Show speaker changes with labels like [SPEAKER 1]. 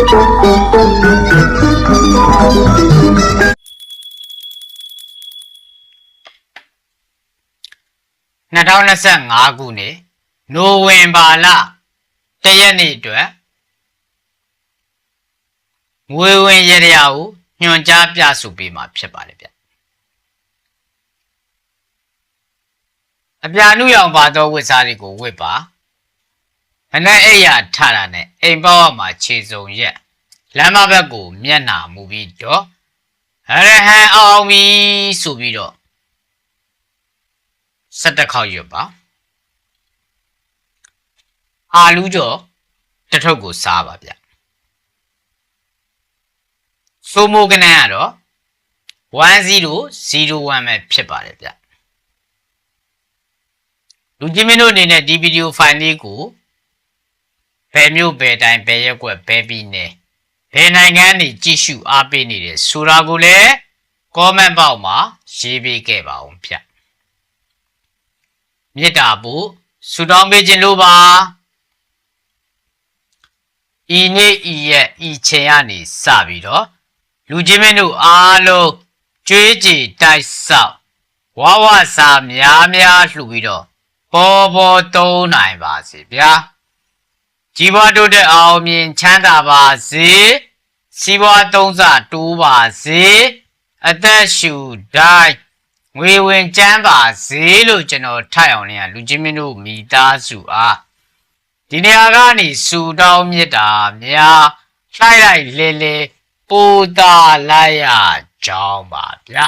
[SPEAKER 1] 2025ခုနှစ်နိုဝင်ဘာလတရက်နေ့အတွက်ငွေဝင်ရရကိုညွှန်ကြားပြဆိုပေးမှာဖြစ်ပါတယ်ဗျအပြာနုရောင်ပါသောဝတ်စားတွေကိုဝတ်ပါ အနက်အိယာထတာနဲ့အိမ်ပေါက်မှာခြေစုံရက်လမ်းမဘက်ကို မျက်နှာမူပြီးတော့အရဟံအောင်ပြီဆိုပြီးတော့ဆက်တစ်ခေါက်ရွတ်ပါအာလူးကျော်တစ်ထုပ်ကိုစားပါဗျစိုးမိုးကနန်းကတော့1001ပဲဖြစ်ပါတယ်ဗျလူကြီးမင်းတို့အနေနဲ့ဒီဗီဒီယိုဖိုင်လေးကို ဘယ်မျိုးဘယ်တိုင်းဘယ်ရက်ကွက်ဘယ်ပြည်နယ်ဘယ်နိုင်ငံနေကြည့်ရှုအားပေးနေတယ်ဆိုတာကိုလည်း comment box မှာရေးပေးခဲ့ပါဦးဗျမေတ္တာပို့ဆုတောင်းပေးခြင်းလို့ပါဤနေ့ဤရက်ဤချိန်ကနေစပြီးတော့လူချင်းမင်းတို့အားလုံးကြွေးကြည်တိုက်ဆောက်ဝါဝစာများများလှူပြီးတော့ပေါ်ပေါ်သုံးနိုင်ပါစေဗျာ ကြီးပွားတိုးတက်အောင်မြင်ချမ်းသာပါစေစီးပွားသုံးစတိုးပါစေအသက်ရှူတိုင်းငွေဝင်ကျန်းပါစေလို့ကျွန်တော်ထိုက်အောင်လေးကလူချင်းမင်းတို့မိသားစုအားဒီနေရာကနေစူတောင်းမြတ်တာများလှိုက်လိုက်လေလေပူတာလိုက်ရကြောင်းပါဗျာ